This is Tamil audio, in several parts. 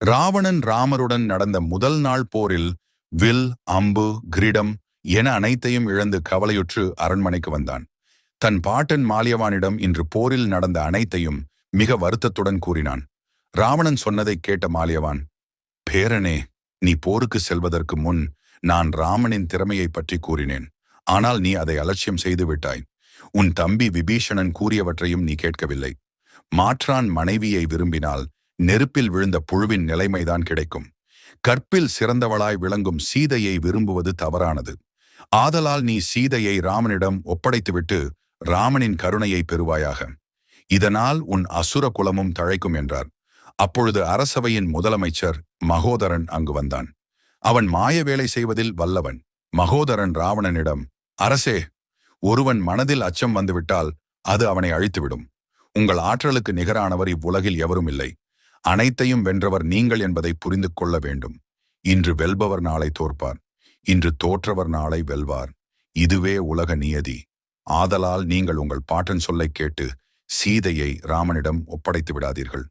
ராவணன் ராமருடன் நடந்த முதல் நாள் போரில் வில் அம்பு கிரீடம் என அனைத்தையும் இழந்து கவலையுற்று அரண்மனைக்கு வந்தான். தன் பாட்டன் மாலியவானிடம் இன்று போரில் நடந்த அனைத்தையும் மிக வருத்தத்துடன் கூறினான். ராவணன் சொன்னதை கேட்ட மாலியவான் பேரனே நீ போருக்கு செல்வதற்கு முன் நான் ராமனின் திறமையை பற்றி கூறினேன். ஆனால் நீ அதை அலட்சியம் செய்து விட்டாய். உன் தம்பி விபீஷணன் கூறியவற்றையும் நீ கேட்கவில்லை. மாற்றான் மனைவியை விரும்பினால் நெருப்பில் விழுந்த புழுவின் நிலைமைதான் கிடைக்கும். கற்பில் சிறந்தவளாய் விளங்கும் சீதையை விரும்புவது தவறானது. ஆதலால் நீ சீதையை ராமனிடம் ஒப்படைத்துவிட்டு ராமனின் கருணையை பெறுவாயாக. இதனால் உன் அசுர குலமும் தழைக்கும் என்றார். அப்பொழுது அரசவையின் முதலமைச்சர் மகோதரன் அங்கு வந்தான். அவன் மாய வேலை செய்வதில் வல்லவன். மகோதரன் ராவணனிடம் அரசே ஒருவன் மனதில் அச்சம் வந்துவிட்டால் அது அவனை அழித்துவிடும். உங்கள் ஆற்றலுக்கு நிகரானவர் இவ்வுலகில் எவரும் இல்லை. அனைத்தையும் வென்றவர் நீங்கள் என்பதை புரிந்து கொள்ள வேண்டும். இன்று வெல்பவர் நாளை தோற்பார். இன்று தோற்றவர் நாளை வெல்வார். இதுவே உலக நியதி. ஆதலால் நீங்கள் உங்கள் பாட்டன் சொல்லை கேட்டு சீதையை ராமனிடம் ஒப்படைத்து விடாதீர்கள்.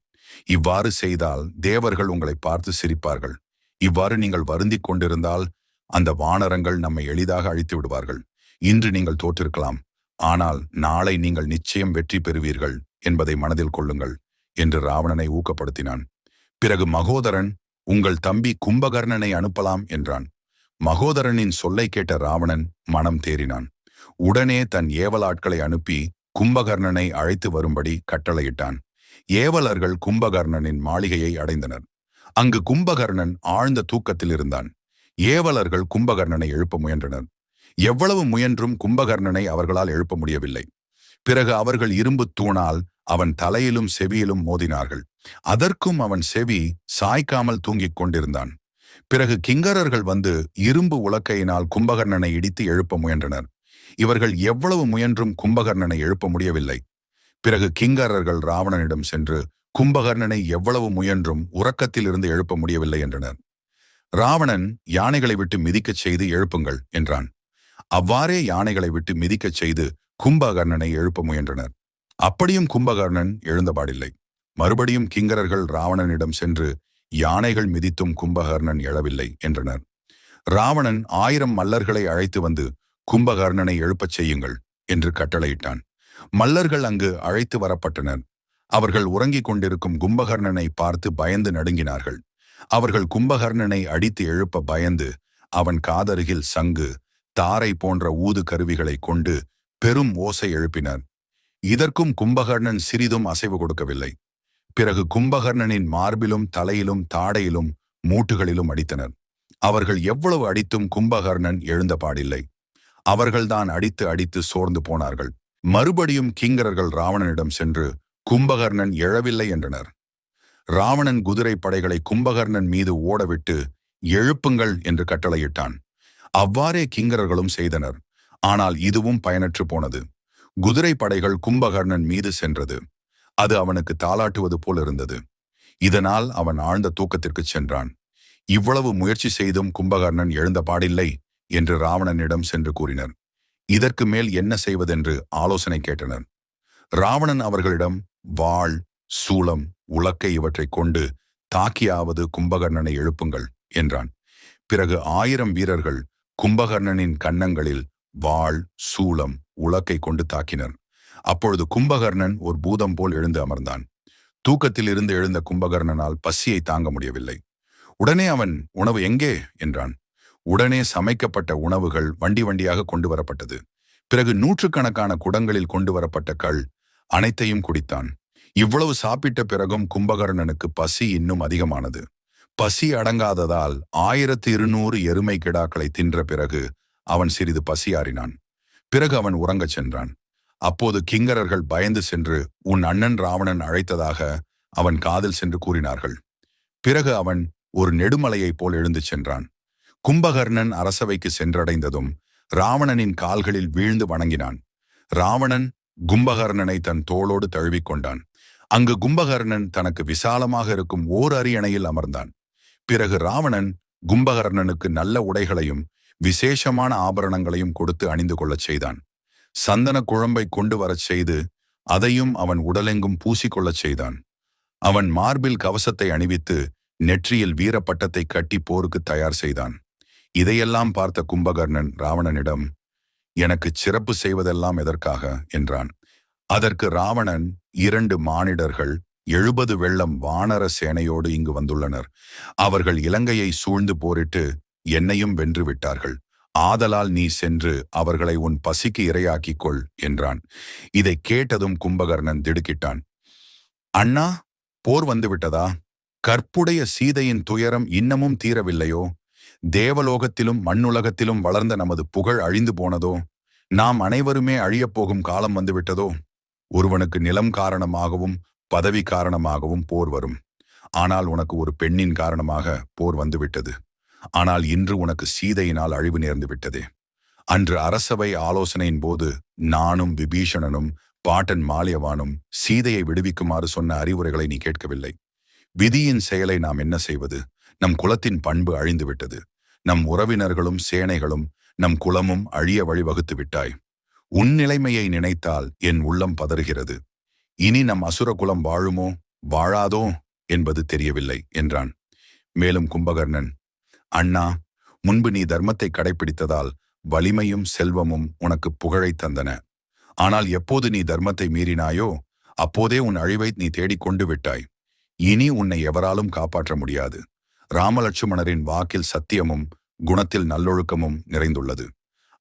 இவ்வாறு செய்தால் தேவர்கள் உங்களை பார்த்து சிரிப்பார்கள். இவ்வாறு நீங்கள் வருந்திக் கொண்டிருந்தால் அந்த வானரங்கள் நம்மை எளிதாக அழித்து விடுவார்கள். இன்று நீங்கள் தோற்றிருக்கலாம். ஆனால் நாளை நீங்கள் நிச்சயம் வெற்றி பெறுவீர்கள் என்பதை மனதில் கொள்ளுங்கள். என்று ராவணனை ஊக்கப்படுத்தினான். பிறகு மகோதரன் உங்கள் தம்பி கும்பகர்ணனை அனுப்பலாம் என்றான். மகோதரனின் சொல்லை கேட்ட ராவணன் மனம் தேறினான். உடனே தன் ஏவலாட்களை அனுப்பி கும்பகர்ணனை அழைத்து வரும்படி கட்டளையிட்டான். ஏவலர்கள் கும்பகர்ணனின் மாளிகையை அடைந்தனர். அங்கு கும்பகர்ணன் ஆழ்ந்த தூக்கத்தில் இருந்தான். ஏவலர்கள் கும்பகர்ணனை எழுப்ப முயன்றனர். எவ்வளவு முயன்றும் கும்பகர்ணனை அவர்களால் எழுப்ப முடியவில்லை. பிறகு அவர்கள் இரும்பு தூணால் அவன் தலையிலும் செவியிலும் மோதினார்கள். அதற்கும் அவன் செவி சாய்க்காமல் தூங்கிக் கொண்டிருந்தான். பிறகு கிங்கரர்கள் வந்து இரும்பு உலக்கையினால் கும்பகர்ணனை இடித்து எழுப்ப முயன்றனர். இவர்கள் எவ்வளவு முயன்றும் கும்பகர்ணனை எழுப்ப முடியவில்லை. பிறகு கிங்கரர்கள் ராவணனிடம் சென்று கும்பகர்ணனை எவ்வளவு முயன்றும் உறக்கத்தில் இருந்து எழுப்ப முடியவில்லை என்றனர். ராவணன் யானைகளை விட்டு மிதிக்கச் செய்து எழுப்புங்கள் என்றான். அவ்வாறே யானைகளை விட்டு மிதிக்கச் செய்து கும்பகர்ணனை எழுப்ப முயன்றனர். அப்படியும் கும்பகர்ணன் எழுந்தபாடில்லை. மறுபடியும் கிங்கரர்கள் ராவணனிடம் சென்று யானைகள் மிதித்தும் கும்பகர்ணன் எழவில்லை என்றனர். ராவணன் ஆயிரம் மல்லர்களை அழைத்து வந்து கும்பகர்ணனை எழுப்பச் செய்யுங்கள் என்று கட்டளையிட்டான். மல்லர்கள் அங்கு அழைத்து வரப்பட்டனர். அவர்கள் உறங்கிக் கொண்டிருக்கும் கும்பகர்ணனை பார்த்து பயந்து நடுங்கினார்கள். அவர்கள் கும்பகர்ணனை அடித்து எழுப்ப பயந்து அவன் காதருகில் சங்கு தாரை போன்ற ஊது கருவிகளை கொண்டு பெரும் ஓசை எழுப்பினர் இதற்கும் கும்பகர்ணன் சிறிதும் அசைவு கொடுக்கவில்லை. பிறகு கும்பகர்ணனின் மார்பிலும் தலையிலும் தாடையிலும் மூட்டுகளிலும் அடித்தனர். அவர்கள் எவ்வளவு அடித்தும் கும்பகர்ணன் எழுந்த பாடில்லை. அவர்கள்தான் அடித்து அடித்து சோர்ந்து போனார்கள். மறுபடியும் கிங்கரர்கள் ராவணனிடம் சென்று கும்பகர்ணன் எழவில்லை என்றனர். ராவணன் குதிரை படைகளை கும்பகர்ணன் மீது ஓடவிட்டு எழுப்புங்கள் என்று கட்டளையிட்டான். அவ்வாறே கிங்கரர்களும் செய்தனர். ஆனால் இதுவும் பயனற்று போனது. குதிரை படைகள் கும்பகர்ணன் மீது சென்றது. அது அவனுக்கு தாளாட்டுவது போல் இருந்தது. இதனால் அவன் ஆழ்ந்த தூக்கத்திற்கு சென்றான். இவ்வளவு முயற்சி செய்தும் கும்பகர்ணன் எழுந்த பாடில்லை என்று ராவணனிடம் சென்று கூறினர். இதற்கு மேல் என்ன செய்வதென்று ஆலோசனை கேட்டனர். ராவணன் அவர்களிடம் வாள் சூளம் உலக்கை இவற்றை கொண்டு தாக்கியாவது கும்பகர்ணனை எழுப்புங்கள் என்றான். பிறகு ஆயிரம் வீரர்கள் கும்பகர்ணனின் கன்னங்களில் வாள் சூளம் உலக்கை கொண்டு தாக்கினர். அப்பொழுது கும்பகர்ணன் ஒரு பூதம் போல் எழுந்து அமர்ந்தான். தூக்கத்தில் இருந்து எழுந்த கும்பகர்ணனால் பசியை தாங்க முடியவில்லை. உடனே அவன் உணவு எங்கே? என்றான். உடனே சமைக்கப்பட்ட உணவுகள் வண்டி வண்டியாக கொண்டு வரப்பட்டது. பிறகு நூற்றுக்கணக்கான குடங்களில் கொண்டு வரப்பட்ட கள் அனைத்தையும் குடித்தான். இவ்வளவு சாப்பிட்ட பிறகும் கும்பகர்ணனுக்கு பசி இன்னும் அதிகமானது. பசி அடங்காததால் ஆயிரத்து இருநூறு எருமை கிடாக்களை தின்ற பிறகு அவன் சிறிது பசியாறினான். பிறகு அவன் உறங்கச் சென்றான். அப்போது கிங்கரர்கள் பயந்து சென்று உன் அண்ணன் ராவணன் அழைத்ததாக அவன் காதில் சென்று கூறினார்கள். பிறகு அவன் ஒரு நெடுமலையைப் போல் எழுந்து சென்றான். கும்பகர்ணன் அரசவைக்கு சென்றடைந்ததும் ராவணனின் கால்களில் வீழ்ந்து வணங்கினான். ராவணன் கும்பகர்ணனை தன் தோளோடு தழுவிக்கொண்டான் அங்கு கும்பகர்ணன் தனக்கு விசாலமாக இருக்கும் ஓர் அரியணையில் அமர்ந்தான். பிறகு ராவணன் கும்பகர்ணனுக்கு நல்ல உடைகளையும் விசேஷமான ஆபரணங்களையும் கொடுத்து அணிந்து கொள்ளச் செய்தான். சந்தன குழம்பை கொண்டு வரச் செய்து அதையும் அவன் உடலெங்கும் பூசிக்கொள்ளச் செய்தான். அவன் மார்பில் கவசத்தை அணிவித்து நெற்றியில் வீரப்பட்டத்தை கட்டி போருக்கு தயார் செய்தான். இதையெல்லாம் பார்த்த கும்பகர்ணன் ராவணனிடம் எனக்கு சிறப்பு செய்வதெல்லாம் எதற்காக? என்றான். அதற்கு ராவணன் இரண்டு மானிடர்கள் எழுபது வெள்ளம் வானர சேனையோடு இங்கு வந்துள்ளனர். அவர்கள் இலங்கையை சூழ்ந்து போரிட்டு என்னையும் வென்று விட்டார்கள். ஆதலால் நீ சென்று அவர்களை உன் பசிக்கு இரையாக்கிக் கொள் என்றான். இதை கேட்டதும் கும்பகர்ணன் திடுக்கிட்டான். அண்ணா போர் வந்துவிட்டதா? கற்புடைய சீதையின் துயரம் இன்னமும் தீரவில்லையோ? தேவலோகத்திலும் மண்ணுலகத்திலும் வளர்ந்த நமது புகழ் அழிந்து போனதோ? நாம் அனைவருமே அழியப் போகும் காலம் வந்துவிட்டதோ? ஒருவனுக்கு நிலம் காரணமாகவும் பதவி காரணமாகவும் போர் வரும். ஆனால் உனக்கு ஒரு பெண்ணின் காரணமாக போர் வந்துவிட்டது. ஆனால் இன்று உனக்கு சீதையினால் அழிவு நேர்ந்து விட்டதே. அன்று அரசவை ஆலோசனையின் போது நானும் விபீஷணனும் பாட்டன் மாலியவானும் சீதையை விடுவிக்குமாறு சொன்ன அறிவுரைகளை நீ கேட்கவில்லை. விதியின் செயலை நாம் என்ன செய்வது? நம் குலத்தின் பண்பு அழிந்துவிட்டது நம் உறவினர்களும் சேனைகளும் நம் குலமும் அழிய வழிவகுத்து விட்டாய். உன் நிலைமையை நினைத்தால் என் உள்ளம் பதறுகிறது. இனி நம் அசுர குலம் வாழுமோ? வாழாதோ? என்பது தெரியவில்லை என்றான். மேலும் கும்பகர்ணன் அண்ணா முன்பு நீ தர்மத்தை கடைபிடித்ததால் வலிமையும் செல்வமும் உனக்கு புகழை தந்தன. ஆனால் எப்போது நீ தர்மத்தை மீறினாயோ அப்போதே உன் அழிவை நீ தேடிக்கொண்டு விட்டாய். இனி உன்னை எவராலும் காப்பாற்ற முடியாது. ராமலட்சுமணரின் வாக்கில் சத்தியமும் குணத்தில் நல்லொழுக்கமும் நிறைந்துள்ளது.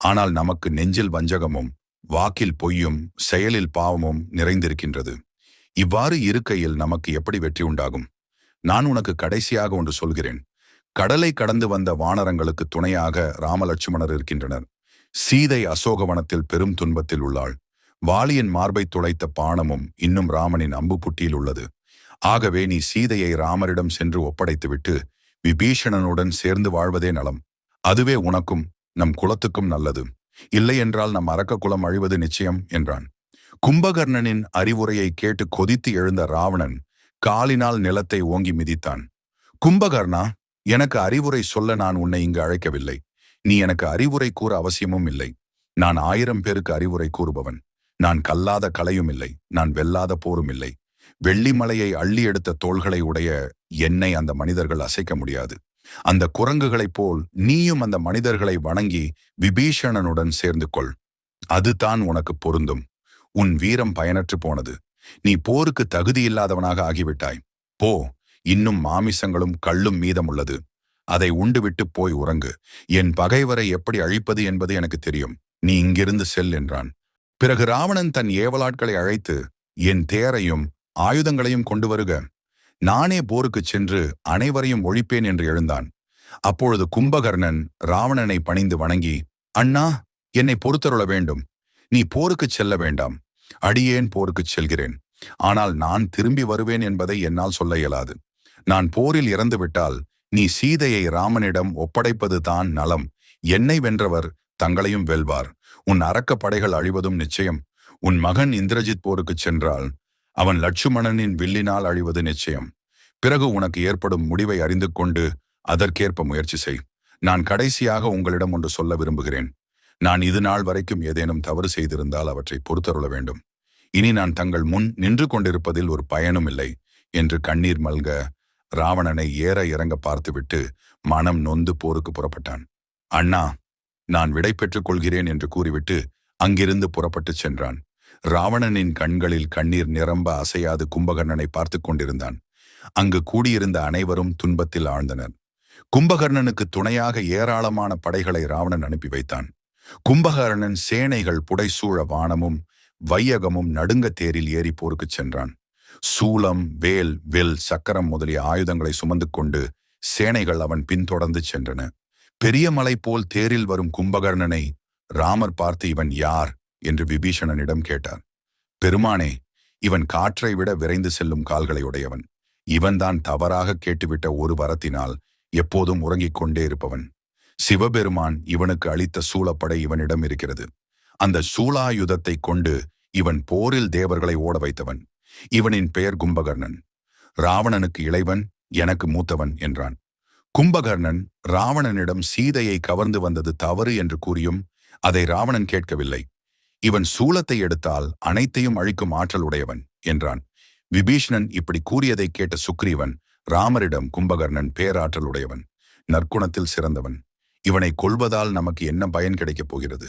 ஆனால் நமக்கு நெஞ்சில் வஞ்சகமும் வாக்கில் பொய்யும் செயலில் பாவமும் நிறைந்திருக்கின்றது. இவ்வாறு இருக்கையில் நமக்கு எப்படி வெற்றி உண்டாகும்? நான் உனக்கு கடைசியாக ஒன்று சொல்கிறேன். கடலை கடந்து வந்த வானரங்களுக்கு துணையாக ராமலட்சுமணர் இருக்கின்றனர். சீதை அசோகவனத்தில் பெரும் துன்பத்தில் உள்ளாள். வாலியின் மார்பை துளைத்த பானமும் இன்னும் ராமனின் அம்பு புட்டியில் உள்ளது. ஆகவே நீ சீதையை ராமரிடம் சென்று ஒப்படைத்துவிட்டு விபீஷணனுடன் சேர்ந்து வாழ்வதே நலம். அதுவே உனக்கும் நம் குலத்துக்கும் நல்லது. இல்லையென்றால் நம் அரக்க குலம் அழிவது நிச்சயம் என்றான். கும்பகர்ணனின் அறிவுரையை கேட்டு கொதித்து எழுந்த ராவணன் காலினால் நிலத்தை ஓங்கி மிதித்தான். கும்பகர்ணா எனக்கு அறிவுரை சொல்ல நான் உன்னை இங்கு அழைக்கவில்லை. நீ எனக்கு அறிவுரை கூற அவசியமும் இல்லை. நான் ஆயிரம் பேருக்கு அறிவுரை கூறுபவன். நான் கல்லாத கலையும் இல்லை. நான் வெல்லாத போரும் இல்லை. வெள்ளிமலையை அள்ளி எடுத்த தோள்களை உடைய என்னை அந்த மனிதர்கள் அசைக்க முடியாது. அந்த குரங்குகளைப் போல் நீயும் அந்த மனிதர்களை வணங்கி விபீஷணனுடன் சேர்ந்து கொள் அதுதான் உனக்கு பொருந்தும். உன் வீரம் பயனற்று போனது. நீ போருக்கு தகுதியில்லாதவனாக ஆகிவிட்டாய். போ. இன்னும் மாமிசங்களும் கள்ளும் மீதம் உள்ளது அதை உண்டுவிட்டு போய் உறங்கு. என் பகைவரை எப்படி அழிப்பது என்பது எனக்கு தெரியும். நீ இங்கிருந்து செல் என்றான். பிறகு ராவணன் தன் ஏவலாட்களை அழைத்து என் தேரையும் ஆயுதங்களையும் கொண்டு வருக நானே போருக்குச் சென்று அனைவரையும் ஒழிப்பேன் என்று எழுந்தான். அப்பொழுது கும்பகர்ணன் ராவணனை பணிந்து வணங்கி அண்ணா என்னை பொறுத்தருள வேண்டும். நீ போருக்குச் செல்ல வேண்டாம். அடியேன் போருக்குச் செல்கிறேன். ஆனால் நான் திரும்பி வருவேன் என்பதை என்னால் சொல்ல இயலாது. நான் போரில் இறந்துவிட்டால் நீ சீதையை ராமனிடம் ஒப்படைப்பது தான் நலம். என்னை வென்றவர் தங்களையும் வெல்வார். உன் அரக்க படைகள் அழிவதும் நிச்சயம். உன் மகன் இந்திரஜித் போருக்குச் சென்றால் அவன் லட்சுமணனின் வில்லினால் அழிவது நிச்சயம். பிறகு உனக்கு ஏற்படும் முடிவை அறிந்து கொண்டு அதற்கேற்ப முயற்சி செய். நான் கடைசியாக உங்களிடம் ஒன்று சொல்ல விரும்புகிறேன். நான் இது நாள் வரைக்கும் ஏதேனும் தவறு செய்திருந்தால் அவற்றை பொறுத்தருள வேண்டும். இனி நான் தங்கள் முன் நின்று கொண்டிருப்பதில் ஒரு பயனும் இல்லை என்று கண்ணீர் மல்க ராவணனை ஏற இறங்க பார்த்துவிட்டு மனம் நொந்து போருக்கு புறப்பட்டான். அண்ணா நான் விடை பெற்றுக் கொள்கிறேன் என்று கூறிவிட்டு அங்கிருந்து புறப்பட்டுச் சென்றான். ராவணனின் கண்களில் கண்ணீர் நிரம்ப அசையாது கும்பகர்ணனை பார்த்து கொண்டிருந்தான். அங்கு கூடியிருந்த அனைவரும் துன்பத்தில் ஆழ்ந்தனர். கும்பகர்ணனுக்கு துணையாக ஏராளமான படைகளை ராவணன் அனுப்பி வைத்தான். கும்பகர்ணன் சேனைகள் புடைசூழ வானமும் வையகமும் நடுங்க தேரில் ஏறி போருக்குச் சென்றான். சூலம் வேல் வில் சக்கரம் முதலிய ஆயுதங்களை சுமந்து கொண்டு சேனைகள் அவன் பின்தொடர்ந்து சென்றன. பெரிய மலை போல் தேரில் வரும் கும்பகர்ணனை ராமர் பார்த்து இவன் யார் என்று விபீஷணனிடம் கேட்டார் பெருமானே இவன் காற்றை விட விரைந்து செல்லும் கால்களை உடையவன். இவன்தான் தவறாக கேட்டுவிட்ட ஒரு வரத்தினால் எப்போதும் உறங்கிக் கொண்டே இருப்பவன். சிவபெருமான் இவனுக்கு அளித்த சூழப்படை இவனிடம் இருக்கிறது. அந்த சூளாயுதத்தை கொண்டு இவன் போரில் தேவர்களை ஓட வைத்தவன். இவனின் பெயர் கும்பகர்ணன். ராவணனுக்கு இளைவன் எனக்கு மூத்தவன் என்றான். கும்பகர்ணன் ராவணனிடம் சீதையை கவர்ந்து வந்தது தவறு என்று கூறியும் அதை ராவணன் கேட்கவில்லை. இவன் சூலத்தை எடுத்தால் அனைத்தையும் அழிக்கும் ஆற்றல் உடையவன் என்றான். விபீஷணன் இப்படி கூறியதை கேட்ட சுக்ரீவன் ராமரிடம் கும்பகர்ணன் பேராற்றலுடையவன் நற்குணத்தில் சிறந்தவன். இவனை கொல்வதால் நமக்கு என்ன பயன் கிடைக்கப் போகிறது?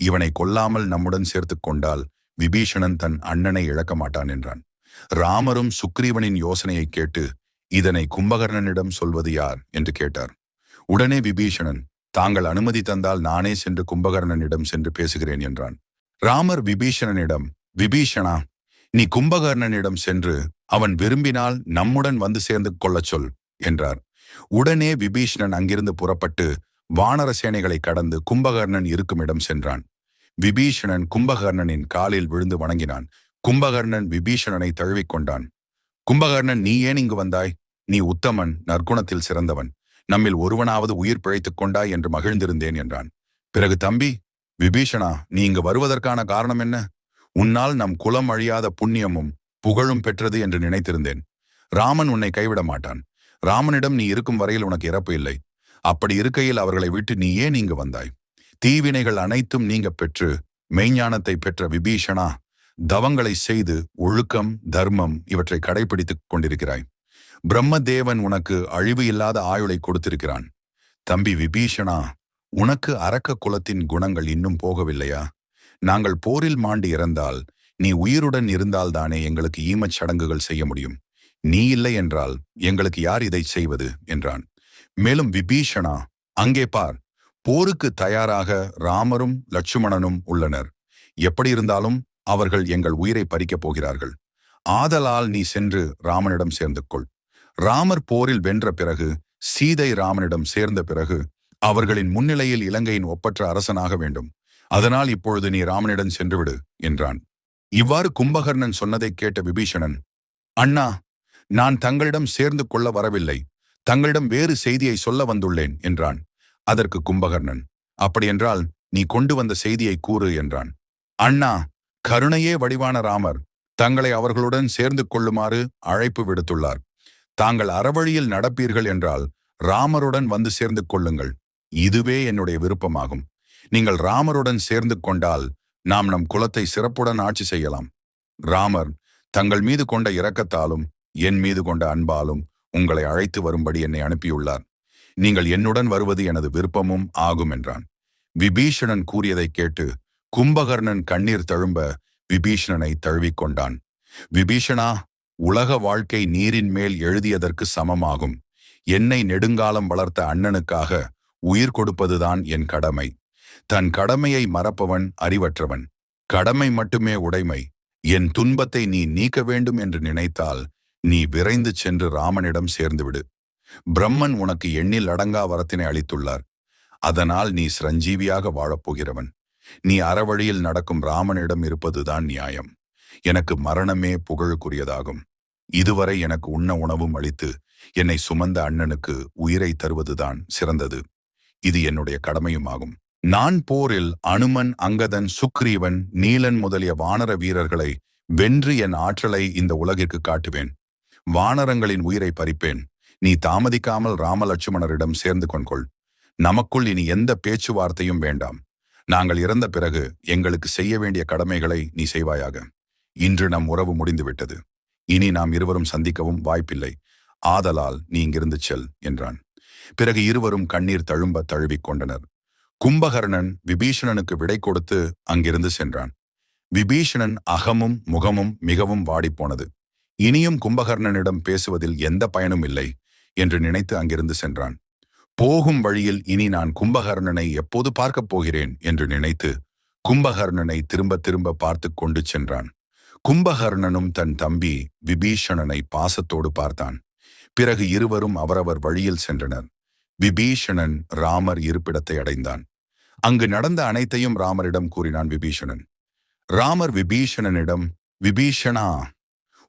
இவனை கொல்லாமல் நம்முடன் சேர்த்துக் கொண்டால் விபீஷணன் தன் அண்ணனை இழக்க மாட்டான் என்றான். ராமரும் சுக்ரீவனின் யோசனையை கேட்டு இதனை கும்பகர்ணனிடம் சொல்வது யார்? என்று கேட்டார். உடனே விபீஷணன் தாங்கள் அனுமதி தந்தால் நானே சென்று கும்பகர்ணனிடம் சென்று பேசுகிறேன் என்றான். ராமர் விபீஷணனிடம் விபீஷணா நீ கும்பகர்ணனிடம் சென்று அவன் விரும்பினால் நம்முடன் வந்து சேர்ந்து கொள்ளச் சொல் என்றார். உடனே விபீஷணன் அங்கிருந்து புறப்பட்டு வானர சேனைகளை கடந்து கும்பகர்ணன் இருக்கும் இடம் சென்றான். விபீஷணன் கும்பகர்ணனின் காலில் விழுந்து வணங்கினான். கும்பகர்ணன் விபீஷணனை தழுவிக்கொண்டான் கும்பகர்ணன் நீ ஏன் இங்கு வந்தாய்? நீ உத்தமன் நற்குணத்தில் சிறந்தவன். நம்மில் ஒருவனாவது உயிர் பிழைத்துக் கொண்டாய் என்று மகிழ்ந்திருந்தேன் என்றான். பிறகு தம்பி விபீஷணா நீ இங்கு வருவதற்கான காரணம் என்ன? உன்னால் நம் குலம் அழியாத புண்ணியமும் புகழும் பெற்றது என்று நினைத்திருந்தேன். ராமன் உன்னை கைவிட மாட்டான். ராமனிடம் நீ இருக்கும் வரையில் உனக்கு இறப்பு இல்லை. அப்படி இருக்கையில் அவர்களை விட்டு நீ ஏன் இங்கு வந்தாய்? தீவினைகள் அனைத்தும் நீங்க பெற்று மெய்ஞானத்தை பெற்ற விபீஷணா தவங்களை செய்து ஒழுக்கம் தர்மம் இவற்றை கடைபிடித்துக் கொண்டிருக்கிறாய். பிரம்மதேவன் உனக்கு அழிவு இல்லாத ஆயுளை கொடுத்திருக்கிறான். தம்பி விபீஷணா உனக்கு அரக்க குலத்தின் குணங்கள் இன்னும் போகவில்லையா? நாங்கள் போரில் மாண்டு இறந்தால் நீ உயிருடன் இருந்தால்தானே எங்களுக்கு ஈமச் சடங்குகள் செய்ய முடியும். நீ இல்லை என்றால் எங்களுக்கு யார் இதை செய்வது? என்றான். மேலும் விபீஷணா அங்கே பார் போருக்கு தயாராக ராமரும் லட்சுமணனும் உள்ளனர். எப்படி இருந்தாலும் அவர்கள் எங்கள் உயிரை பறிக்கப் போகிறார்கள். ஆதலால் நீ சென்று ராமனிடம் சேர்ந்து கொள் ராமர் போரில் வென்ற பிறகு சீதை ராமனிடம் சேர்ந்த பிறகு அவர்களின் முன்னிலையில் இலங்கையின் ஒப்பற்ற அரசனாக வேண்டும். அதனால் இப்பொழுது நீ ராமனிடம் சென்றுவிடு என்றான். இவ்வாறு கும்பகர்ணன் சொன்னதை கேட்ட விபீஷணன் அண்ணா நான் தங்களிடம் சேர்ந்து கொள்ள வரவில்லை. தங்களிடம் வேறு செய்தியை சொல்ல வந்துள்ளேன் என்றான். அதற்கு கும்பகர்ணன் அப்படியென்றால் நீ கொண்டு வந்த செய்தியை கூறு என்றான். அண்ணா கருணையே வடிவான ராமர் தங்களை அவர்களுடன் சேர்ந்து கொள்ளுமாறு அழைப்பு விடுத்துள்ளார். தாங்கள் அறவழியில் நடப்பீர்கள் என்றால் ராமருடன் வந்து சேர்ந்து கொள்ளுங்கள். இதுவே என்னுடைய விருப்பமாகும். நீங்கள் ராமருடன் சேர்ந்து கொண்டால் நாம் நம் குலத்தை சிறப்புடன் ஆட்சி செய்யலாம். ராமர் தங்கள் மீது கொண்ட இரக்கத்தாலும் என் மீது கொண்ட அன்பாலும் உங்களை அழைத்து வரும்படி என்னை அனுப்பியுள்ளார். நீங்கள் என்னுடன் வருவது எனது விருப்பமும் ஆகும் என்றான். விபீஷணன் கூறியதைக் கேட்டு கும்பகர்ணன் கண்ணீர் தழும்ப விபீஷணனை தழுவிக்கொண்டான். விபீஷணா உலக வாழ்க்கை நீரின் மேல் எழுதியதற்கு சமமாகும். என்னை நெடுங்காலம் வளர்த்த அண்ணனுக்காக உயிர் கொடுப்பதுதான் என் கடமை. தன் கடமையை மறப்பவன் அறிவற்றவன். கடமை மட்டுமே உடைமை. என் துன்பத்தை நீ நீக்க வேண்டும் என்று நினைத்தால் நீ விரைந்து சென்று ராமனிடம் சேர்ந்துவிடு. பிரம்மன் உனக்கு எண்ணில் அடங்கா வரத்தினை அளித்துள்ளார். அதனால் நீ சிரஞ்சீவியாக வாழப்போகிறவன் நீ அறவழியில் நடக்கும் ராமனிடம் இருப்பதுதான் நியாயம். எனக்கு மரணமே புகழுக்குரியதாகும். இதுவரை எனக்கு உண்ண உணவும் அளித்து என்னை சுமந்த அண்ணனுக்கு உயிரை தருவதுதான் சிறந்தது. இது என்னுடைய கடமையுமாகும். நான் போரில் அனுமன் அங்கதன் சுக்ரீவன் நீலன் முதலிய வானர வீரர்களை வென்று என் ஆற்றலை இந்த உலகிற்கு காட்டுவேன். வானரங்களின் உயிரை பறிப்பேன். நீ தாமதிக்காமல் ராமலட்சுமணரிடம் சேர்ந்து கொண்கொள். நமக்குள் இனி எந்த பேச்சுவார்த்தையும் வேண்டாம். நாங்கள் இறந்த பிறகு எங்களுக்கு செய்ய வேண்டிய கடமைகளை நீ செய்வாயாக. இன்று நம் உறவு முடிந்துவிட்டது. இனி நாம் இருவரும் சந்திக்கவும் வாய்ப்பில்லை. ஆதலால் நீ இங்கிருந்து செல் என்றான். பிறகு இருவரும் கண்ணீர் தழும்ப தழுவிக் கொண்டனர். கும்பகர்ணன் விபீஷணனுக்கு விடை கொடுத்து அங்கிருந்து சென்றான். விபீஷணன் அகமும் முகமும் மிகவும் வாடிப்போனது. இனியும் கும்பகர்ணனிடம் பேசுவதில் எந்த பயனும் இல்லை என்று நினைத்து அங்கிருந்து சென்றான். போகும் வழியில் இனி நான் கும்பகர்ணனை எப்போது பார்க்கப் போகிறேன்? என்று நினைத்து கும்பகர்ணனை திரும்ப திரும்ப பார்த்து கொண்டு சென்றான். கும்பகர்ணனும் தன் தம்பி விபீஷணனை பாசத்தோடு பார்த்தான். பிறகு இருவரும் அவரவர் வழியில் சென்றனர். விபீஷணன் ராமர் இருப்பிடத்தை அடைந்தான். அங்கு நடந்த அனைத்தையும் ராமரிடம் கூறினான் விபீஷணன். ராமர் விபீஷணனிடம் விபீஷணா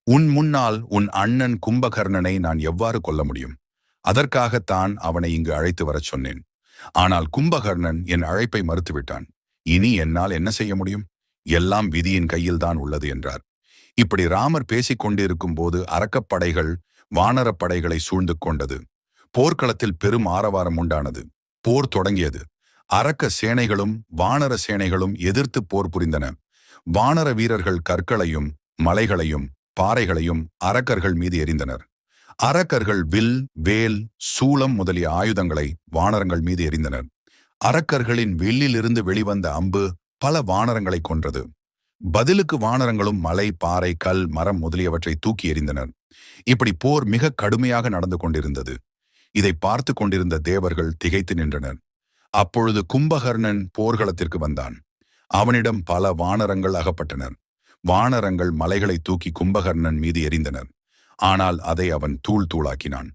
உன் முன்னால் உன் அண்ணன் கும்பகர்ணனை நான் எவ்வாறு கொல்ல முடியும்? அதற்காகத்தான் அவனை இங்கு அழைத்து வரச் சொன்னேன். ஆனால் கும்பகர்ணன் என் அழைப்பை மறுத்துவிட்டான். இனி என்னால் என்ன செய்ய முடியும்? எல்லாம் விதியின் கையில்தான் உள்ளது என்றார். இப்படி ராமர் பேசிக் கொண்டிருக்கும் போது அறக்கப்படைகள் வானரப்படைகளை சூழ்ந்து கொண்டது. போர்க்களத்தில் பெரும் ஆரவாரம் உண்டானது. போர் தொடங்கியது. அரக்க சேனைகளும் வானர சேனைகளும் எதிர்த்து போர் புரிந்தன. வானர வீரர்கள் கற்களையும் மலைகளையும் பாறைகளையும் அரக்கர்கள் மீது எரிந்தனர் அரக்கர்கள் வில் வேல் சூளம் முதலிய ஆயுதங்களை வானரங்கள் மீது எறிந்தனர். அரக்கர்களின் வில்லிலிருந்து வெளிவந்த அம்பு பல வானரங்களை கொன்றது. பதிலுக்கு வானரங்களும் மலை பாறை கல் மரம் முதலியவற்றை தூக்கி எறிந்தனர். இப்படி போர் மிக கடுமையாக நடந்து கொண்டிருந்தது. இதை பார்த்து கொண்டிருந்த தேவர்கள் திகைத்து நின்றனர். அப்பொழுது கும்பகர்ணன் போர்க்களத்திற்கு வந்தான். அவனிடம் பல வானரங்கள் அகப்பட்டனர். வானரங்கள் மலைகளை தூக்கி கும்பகர்ணன் மீது எறிந்தனர். ஆனால் அதை அவன் தூள் தூளாக்கினான்.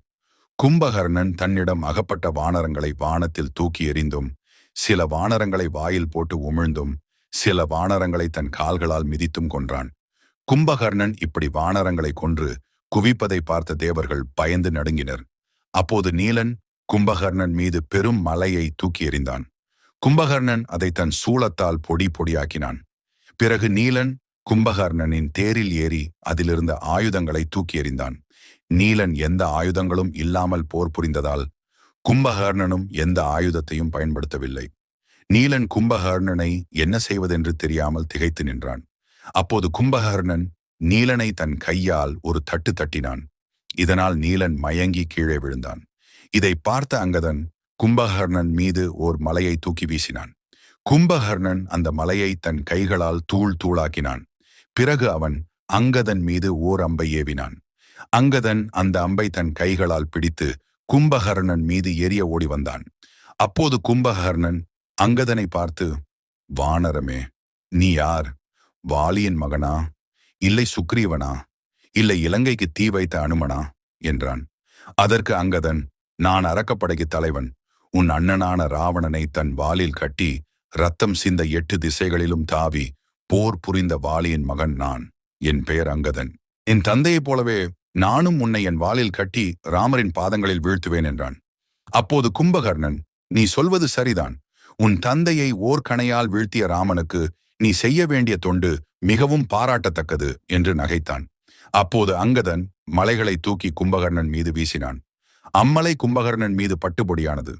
கும்பகர்ணன் தன்னிடம் அகப்பட்ட வானரங்களை வானத்தில் தூக்கி எறிந்தும் சில வானரங்களை வாயில் போட்டு உமிழ்ந்தும் சில வானரங்களை தன் கால்களால் மிதித்தும் கொன்றான். கும்பகர்ணன் இப்படி வானரங்களை கொன்று குவிப்பதை பார்த்த தேவர்கள் பயந்து நடுங்கினர். அப்போது நீலன் கும்பகர்ணன் மீது பெரும் மலையை தூக்கி எறிந்தான். கும்பகர்ணன் அதை தன் சூளத்தால் பொடி பொடியாக்கினான். பிறகு நீலன் கும்பகர்ணனின் தேரில் ஏறி அதிலிருந்த ஆயுதங்களை தூக்கி எறிந்தான். நீலன் எந்த ஆயுதங்களும் இல்லாமல் போர் புரிந்ததால் கும்பகர்ணனும் எந்த ஆயுதத்தையும் பயன்படுத்தவில்லை. நீலன் கும்பகர்ணனை என்ன செய்வதென்று தெரியாமல் திகைத்து நின்றான். அப்போது கும்பகர்ணன் நீலனை தன் கையால் ஒரு தட்டு தட்டினான். இதனால் நீலன் மயங்கி கீழே விழுந்தான். இதை பார்த்த அங்கதன் கும்பகர்ணன் மீது ஓர் மலையை தூக்கி வீசினான். கும்பகர்ணன் அந்த மலையை தன் கைகளால் தூள் தூளாக்கினான். பிறகு அவன் அங்கதன் மீது ஓர் அம்பை ஏவினான். அங்கதன் அந்த அம்பை தன் கைகளால் பிடித்து கும்பகர்ணன் மீது எரிய ஓடி வந்தான். அப்போது கும்பகர்ணன் அங்கதனை பார்த்து வானரமே நீ யார்? வாலியின் மகனா? இல்லை சுக்ரீவனா? இல்லை இலங்கைக்கு தீ வைத்த அனுமனா? என்றான். அதற்கு அங்கதன் நான் அரக்கப்படைக்கு தலைவன். உன் அண்ணனான ராவணனை தன் வாலில் கட்டி ரத்தம் சிந்த எட்டு திசைகளிலும் தாவி போர் புரிந்த வாலியின் மகன் நான். என் பெயர் அங்கதன். என் தந்தையைப் போலவே நானும் உன்னை என் வாளில் கட்டி ராமரின் பாதங்களில் வீழ்த்துவேன் என்றான். அப்போது கும்பகர்ணன் நீ சொல்வது சரிதான். உன் தந்தையை ஓர்கணையால் வீழ்த்திய ராமனுக்கு நீ செய்ய வேண்டிய தொண்டு மிகவும் பாராட்டத்தக்கது என்று நகைத்தான். அப்போது அங்கதன் மலைகளை தூக்கி கும்பகர்ணன் மீது வீசினான். அம்மலை கும்பகர்ணன் மீது பட்டுப்பொடியானது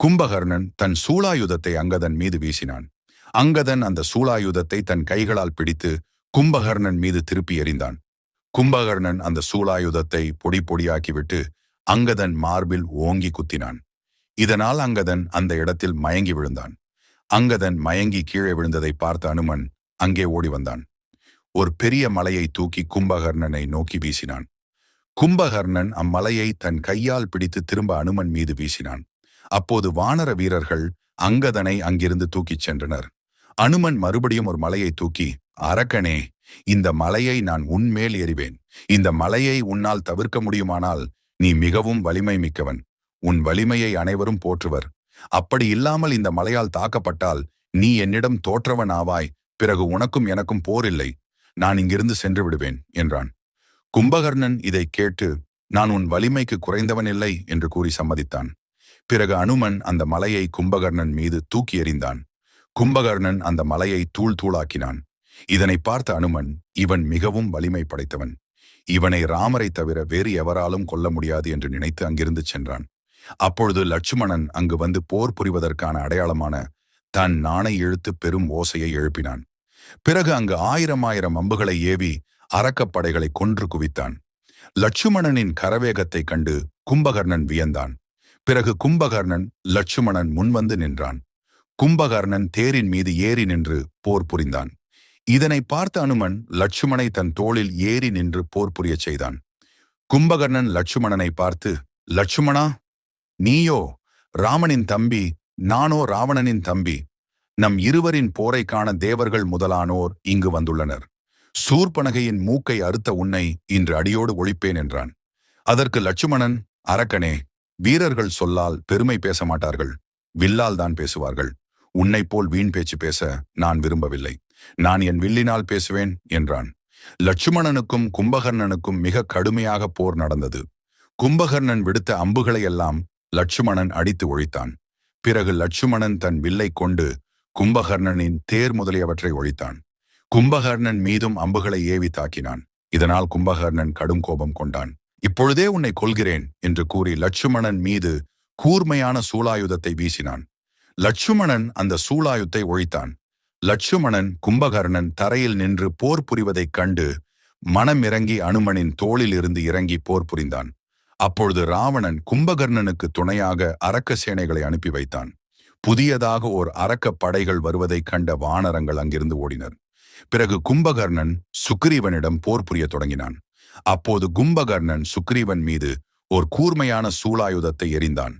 கும்பகர்ணன் தன் சூளாயுதத்தை அங்கதன் மீது வீசினான். அங்கதன் அந்த சூளாயுதத்தை தன் கைகளால் பிடித்து கும்பகர்ணன் மீது திருப்பி எறிந்தான். கும்பகர்ணன் அந்த சூளாயுதத்தை பொடி பொடியாக்கிவிட்டு அங்கதன் மார்பில் ஓங்கி குத்தினான். இதனால் அங்கதன் அந்த இடத்தில் மயங்கி விழுந்தான். அங்கதன் மயங்கி கீழே விழுந்ததை பார்த்த அனுமன் அங்கே ஓடி வந்தான். ஒரு பெரிய மலையை தூக்கி கும்பகர்ணனை நோக்கி வீசினான். கும்பகர்ணன் அம்மலையை தன் கையால் பிடித்து திரும்ப அனுமன் மீது வீசினான். அப்போது வானர வீரர்கள் அங்கதனை அங்கிருந்து தூக்கிச் சென்றனர். அனுமன் மறுபடியும் ஒரு மலையை தூக்கி அரக்கனே இந்த மலையை நான் உன்மேல் எறிவேன் இந்த மலையை உன்னால் தவிர்க்க முடியுமானால் நீ மிகவும் வலிமை மிக்கவன். உன் வலிமையை அனைவரும் போற்றுவர். அப்படி இல்லாமல் இந்த மலையால் தாக்கப்பட்டால் நீ என்னிடம் தோற்றவன் ஆவாய் பிறகு உனக்கும் எனக்கும் போர் இல்லை. நான் இங்கிருந்து சென்று விடுவேன் என்றான். கும்பகர்ணன் இதை கேட்டு நான் உன் வலிமைக்கு குறைந்தவன் இல்லை என்று கூறி சம்மதித்தான். பிறகு அனுமன் அந்த மலையை கும்பகர்ணன் மீது தூக்கி எறிந்தான். கும்பகர்ணன் அந்த மலையை தூள் தூளாக்கினான். இதனை பார்த்த அனுமன் இவன் மிகவும் வலிமை படைத்தவன். இவனை ராமரை தவிர வேறு எவராலும் கொல்ல முடியாது என்று நினைத்து அங்கிருந்து சென்றான். அப்பொழுது லட்சுமணன் அங்கு வந்து போர் புரிவதற்கான அடையாளமான தன் நாணை இழுத்து பெரும் ஓசையை எழுப்பினான். பிறகு அங்கு ஆயிரம் ஆயிரம் அம்புகளை ஏவி அறக்கப்படைகளை கொன்று குவித்தான். லட்சுமணனின் கரவேகத்தைக் கண்டு கும்பகர்ணன் வியந்தான். பிறகு கும்பகர்ணன் லட்சுமணன் முன்வந்து நின்றான். கும்பகர்ணன் தேரின் மீது ஏறி நின்று போர் புரிந்தான். இதனை பார்த்த அனுமன் லட்சுமணை தன் தோளில் ஏறி நின்று போர் புரியச் செய்தான். கும்பகர்ணன் லட்சுமணனை பார்த்து லட்சுமணா நீயோ ராமனின் தம்பி நானோ ராவணனின் தம்பி. நம் இருவரின் போரை காண தேவர்கள் முதலானோர் இங்கு வந்துள்ளனர். சூர்பனகையின் மூக்கை அறுத்த உன்னை இன்று அடியோடு ஒழிப்பேன் என்றான். அதற்கு லட்சுமணன் அரக்கனே வீரர்கள் சொல்லால் பெருமை பேச மாட்டார்கள். வில்லால் தான் பேசுவார்கள். உன்னைப் போல் வீண் பேச்சு பேச நான் விரும்பவில்லை. நான் என் வில்லினால் பேசுவேன் என்றான். லட்சுமணனுக்கும் கும்பகர்ணனுக்கும் மிக கடுமையாக போர் நடந்தது. கும்பகர்ணன் விடுத்த அம்புகளையெல்லாம் லட்சுமணன் அடித்து ஒழித்தான். பிறகு லட்சுமணன் தன் வில்லை கொண்டு கும்பகர்ணனின் தேர் முதலியவற்றை ஒழித்தான். கும்பகர்ணன் மீதும் அம்புகளை ஏவி தாக்கினான். இதனால் கும்பகர்ணன் கடும் கோபம் கொண்டான். இப்பொழுதே உன்னை கொள்கிறேன் என்று கூறி லட்சுமணன் மீது கூர்மையான சூலாயுதத்தை வீசினான். லட்சுமணன் அந்த சூலாயுத்தை ஒழித்தான். லட்சுமணன் கும்பகர்ணன் தரையில் நின்று போர் புரிவதைக் கண்டு மனமிறங்கி அனுமனின் தோளில் இருந்து இறங்கி போர் புரிந்தான். அப்பொழுது ராவணன் கும்பகர்ணனுக்கு துணையாக அரக்க சேனைகளை அனுப்பி வைத்தான். புதியதாக ஓர் அரக்க படைகள் வருவதைக் கண்ட வானரங்கள் அங்கிருந்து ஓடினர். பிறகு கும்பகர்ணன் சுக்ரீவனிடம் போர் புரிய தொடங்கினான். அப்போது கும்பகர்ணன் சுக்ரீவன் மீது ஓர் கூர்மையான சூலாயுதத்தை எறிந்தான்.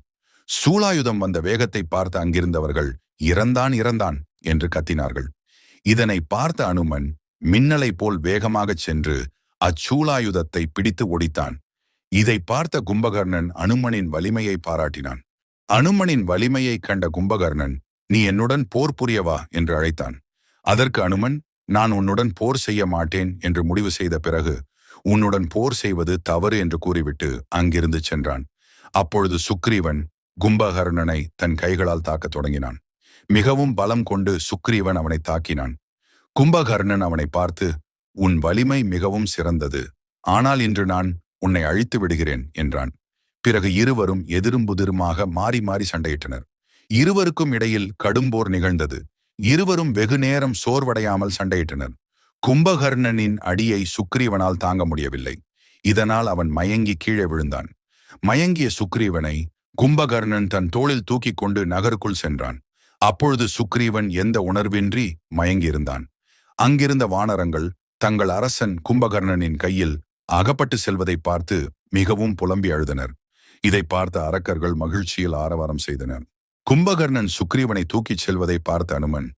சூலாயுதம் வந்த வேகத்தை பார்த்த அங்கிருந்தவர்கள் இறந்தான் இறந்தான் என்று கத்தினார்கள். இதனை பார்த்த அனுமன் மின்னலை போல் வேகமாகச் சென்று அச்சூலாயுதத்தை பிடித்து ஒடித்தான். இதை பார்த்த கும்பகர்ணன் அனுமனின் வலிமையை பாராட்டினான். அனுமனின் வலிமையை கண்ட கும்பகர்ணன் நீ என்னுடன் போர் புரியவா? என்று அழைத்தான். அதற்கு அனுமன் நான் உன்னுடன் போர் செய்ய மாட்டேன் என்று முடிவு செய்த பிறகு உன்னுடன் போர் செய்வது தவறு என்று கூறிவிட்டு அங்கிருந்து சென்றான். அப்பொழுது சுக்ரீவன் கும்பகர்ணனை தன் கைகளால் தாக்கத் தொடங்கினான். மிகவும் பலம் கொண்டு சுக்ரீவன் அவனை தாக்கினான். கும்பகர்ணன் அவனை பார்த்து உன் வலிமை மிகவும் சிறந்தது. ஆனால் இன்று நான் உன்னை அழித்து விடுகிறேன் என்றான். பிறகு இருவரும் எதிரும் புதிருமாக மாறி மாறி சண்டையிட்டனர். இருவருக்கும் இடையில் கடும்போர் நிகழ்ந்தது. இருவரும் வெகு நேரம் சோர்வடையாமல் சண்டையிட்டனர். கும்பகர்ணனின் அடியை சுக்ரீவனால் தாங்க முடியவில்லை. இதனால் அவன் மயங்கி கீழே விழுந்தான். மயங்கிய சுக்ரீவனை கும்பகர்ணன் தன் தோளில் தூக்கிக் கொண்டு நகருக்குள் சென்றான். அப்பொழுது சுக்ரீவன் எந்த உணர்வின்றி மயங்கியிருந்தான். அங்கிருந்த வானரங்கள் தங்கள் அரசன் கும்பகர்ணனின் கையில் அகப்பட்டு செல்வதை பார்த்து மிகவும் புலம்பி அழுதனர். இதை பார்த்த அரக்கர்கள் மகிழ்ச்சியில் ஆரவாரம் செய்தனர். கும்பகர்ணன் சுக்ரீவனை தூக்கிச் செல்வதை பார்த்த அனுமன்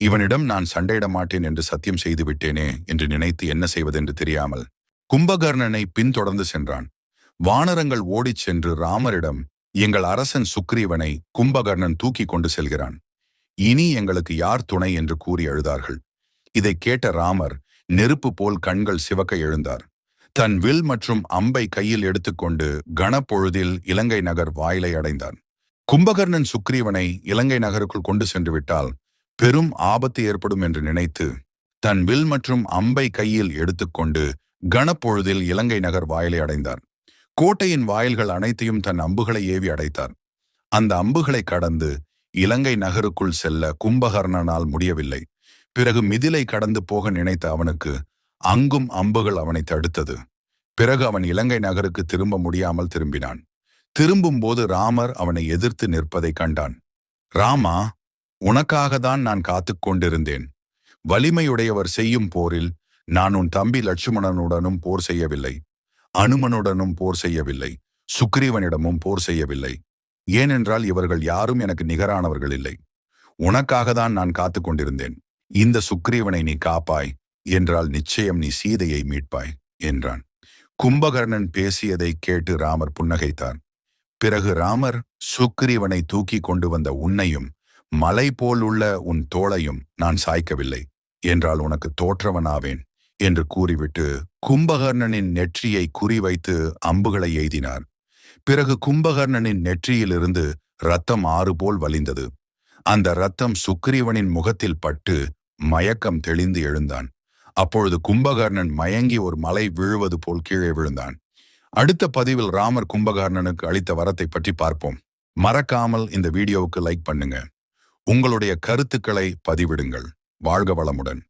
இவனிடம் நான் சண்டையிட மாட்டேன் என்று சத்தியம் செய்து விட்டேனே என்று நினைத்து என்ன செய்வதென்று தெரியாமல் கும்பகர்ணனை பின்தொடர்ந்து சென்றான். வானரங்கள் ஓடிச் சென்று ராமரிடம் எங்கள் அரசன் சுக்ரீவனை கும்பகர்ணன் தூக்கி கொண்டு செல்கிறான். இனி எங்களுக்கு யார் துணை என்று கூறி எழுதார்கள் இதை கேட்ட ராமர் நெருப்பு போல் கண்கள் சிவக்க எழுந்தார். தன் வில் மற்றும் அம்பை கையில் எடுத்துக்கொண்டு கனப்பொழுதில் இலங்கை நகர் வாயிலை அடைந்தான் கும்பகர்ணன் சுக்ரீவனை இலங்கை நகருக்குள் கொண்டு சென்று விட்டால் பெரும் ஆபத்து ஏற்படும் என்று நினைத்து தன் வில் மற்றும் அம்பை கையில் எடுத்துக்கொண்டு கனப்பொழுதில் இலங்கை நகர் வாயிலை அடைந்தார். கோட்டையின் வாயில்கள் அனைத்தையும் தன் அம்புகளை ஏவி அடைத்தார். அந்த அம்புகளை கடந்து இலங்கை நகருக்குள் செல்ல கும்பகர்ணனால் முடியவில்லை. பிறகு மிதிலை கடந்து போக நினைத்த அவனுக்கு அங்கும் அம்புகள் அவனை தடுத்தது. பிறகு அவன் இலங்கை நகருக்கு திரும்ப முடியாமல் திரும்பினான். திரும்பும்போது ராமர் அவனை எதிர்த்து நிற்பதை கண்டான். ராமா உனக்காகத்தான் நான் காத்து கொண்டிருந்தேன். வலிமையுடையவர் செய்யும் போரில் நான் உன் தம்பி லட்சுமணனுடனும் போர் செய்யவில்லை. அனுமனுடனும் போர் செய்யவில்லை சுக்ரீவனிடமும் போர் செய்யவில்லை. ஏனென்றால் இவர்கள் யாரும் எனக்கு நிகரானவர்கள் இல்லை. உனக்காக தான் நான் காத்து கொண்டிருந்தேன். இந்த சுக்ரீவனை நீ காப்பாய் என்றால் நிச்சயம் நீ சீதையை மீட்பாய் என்றான். கும்பகர்ணன் பேசியதை கேட்டு ராமர் புன்னகைத்தார். பிறகு ராமர் சுக்ரீவனை தூக்கி கொண்டு வந்த உன்னையும் மலை போல் உள்ள உன் தோளையும் நான் சாய்க்கவில்லை என்றால் உனக்கு தோற்றவனாவேன். என்று கூறிவிட்டு கும்பகர்ணனின் நெற்றியை குறிவைத்து அம்புகளை எய்தினார். பிறகு கும்பகர்ணனின் நெற்றியிலிருந்து ரத்தம் ஆறு போல் வலிந்தது அந்த ரத்தம் சுக்ரீவனின் முகத்தில் பட்டு மயக்கம் தெளிந்து எழுந்தான். அப்பொழுது கும்பகர்ணன் மயங்கி ஒரு மலை விழுவது போல் கீழே விழுந்தான். அடுத்த பதிவில் ராமர் கும்பகர்ணனுக்கு அளித்த வரத்தை பற்றி பார்ப்போம். மறக்காமல் இந்த வீடியோவுக்கு லைக் பண்ணுங்க. உங்களுடைய கருத்துக்களை பதிவிடுங்கள். வாழ்க வளமுடன்.